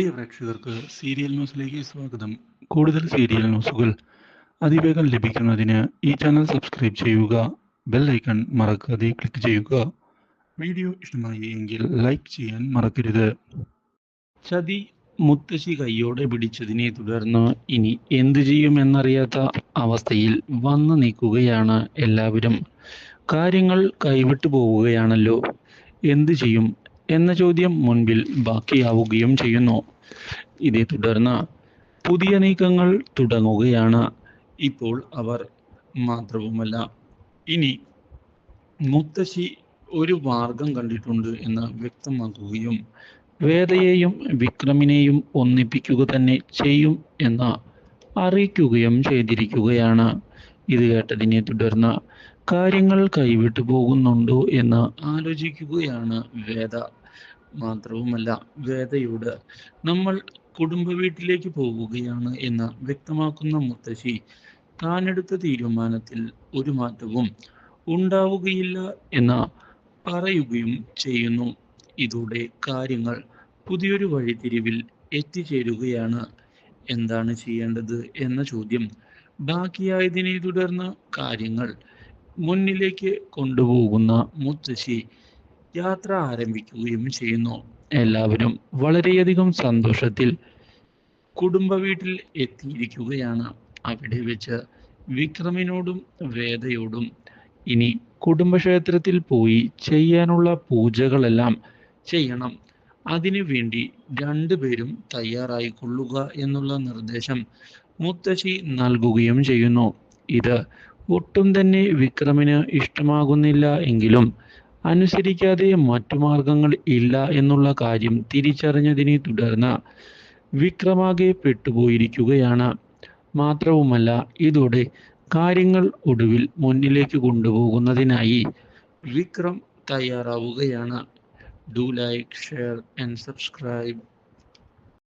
പ്രിയ പ്രേക്ഷകർക്ക് സീരിയൽ ന്യൂസിലേക്ക് സ്വാഗതം. കൂടുതൽ സീരിയൽ ന്യൂസുകൾ അതിവേഗം ലഭിക്കുന്നതിന് ഈ ചാനൽ സബ്സ്ക്രൈബ് ചെയ്യുക ബെൽ ഐക്കൺ മറക്കാതെ ക്ലിക്ക് ചെയ്യുക. വീഡിയോ ഇഷ്ടമായി എങ്കിൽ ലൈക്ക് ചെയ്യാൻ മറക്കരുത്. ചതി മുത്തശ്ശി കൈയോടെ പിടിച്ചതിനെ തുടർന്ന് ഇനി എന്തു ചെയ്യുമെന്നറിയാത്ത അവസ്ഥയിൽ വന്നു നിൽക്കുകയാണ് എല്ലാവരും. കാര്യങ്ങൾ കൈവിട്ടു പോവുകയാണല്ലോ. എന്തു ചെയ്യും? എന്ന ചോദ്യം മുൻപിൽ ബാക്കിയാവുകയും ചെയ്യുന്നു. ഇതേ തുടർന്ന് പുതിയ നീക്കങ്ങൾ തുടങ്ങുകയാണ്. ഇപ്പോൾ അവർ മാത്രവുമല്ല ഇനി മുത്തശ്ശി ഒരു മാർഗം കണ്ടിട്ടുണ്ട് എന്ന് വ്യക്തമാക്കുകയും വേദയെയും വിക്രമിനെയും ഒന്നിപ്പിക്കുക തന്നെ ചെയ്യും എന്ന് അറിയിക്കുകയും ചെയ്തിരിക്കുകയാണ്. ഇത് കേട്ടതിനെ തുടർന്ന് കാര്യങ്ങൾ കൈവിട്ടു പോകുന്നുണ്ടോ എന്ന് ആലോചിക്കുകയാണ് വേദ. മാത്രവുമല്ല വേദയോട് നമ്മൾ കുടുംബ വീട്ടിലേക്ക് പോവുകയാണ് എന്ന് വ്യക്തമാക്കുന്ന മുത്തശ്ശി താനെടുത്ത തീരുമാനത്തിൽ ഒരു മാറ്റവും ഉണ്ടാവുകയില്ല എന്ന് പറയുകയും ചെയ്യുന്നു. ഇതോടെ കാര്യങ്ങൾ പുതിയൊരു വഴിത്തിരിവിൽ എത്തിച്ചേരുകയാണ്. എന്താണ് ചെയ്യേണ്ടത് എന്ന ചോദ്യം ബാക്കിയായതിനെ തുടർന്ന് കാര്യങ്ങൾ മുന്നിലേക്ക് കൊണ്ടുപോകുന്ന മുത്തശ്ശി യാത്ര ആരംഭിക്കുകയും ചെയ്യുന്നു. എല്ലാവരും വളരെയധികം സന്തോഷത്തിൽ കുടുംബ വീട്ടിൽ എത്തിയിരിക്കുകയാണ്. അവിടെ വെച്ച് വിക്രമിനോടും വേദയോടും ഇനി കുടുംബക്ഷേത്രത്തിൽ പോയി ചെയ്യാനുള്ള പൂജകളെല്ലാം ചെയ്യണം. അതിനു വേണ്ടി രണ്ടുപേരും തയ്യാറായിക്കൊള്ളുക എന്നുള്ള നിർദ്ദേശം മുത്തശ്ശി നൽകുകയും ചെയ്യുന്നു. ഇത് ഒട്ടും തന്നെ വിക്രമിന് ഇഷ്ടമാകുന്നില്ല എങ്കിലും അനുസരിക്കാതെ മറ്റു മാർഗങ്ങൾ ഇല്ല എന്നുള്ള കാര്യം തിരിച്ചറിഞ്ഞതിനെ തുടർന്ന് വിക്രമാകെ പെട്ടുപോയിരിക്കുകയാണ്. മാത്രവുമല്ല ഇതോടെ കാര്യങ്ങൾ ഒടുവിൽ മുന്നിലേക്ക് കൊണ്ടുപോകുന്നതിനായി Vikram തയ്യാറാവുകയാണ്. Do like share and subscribe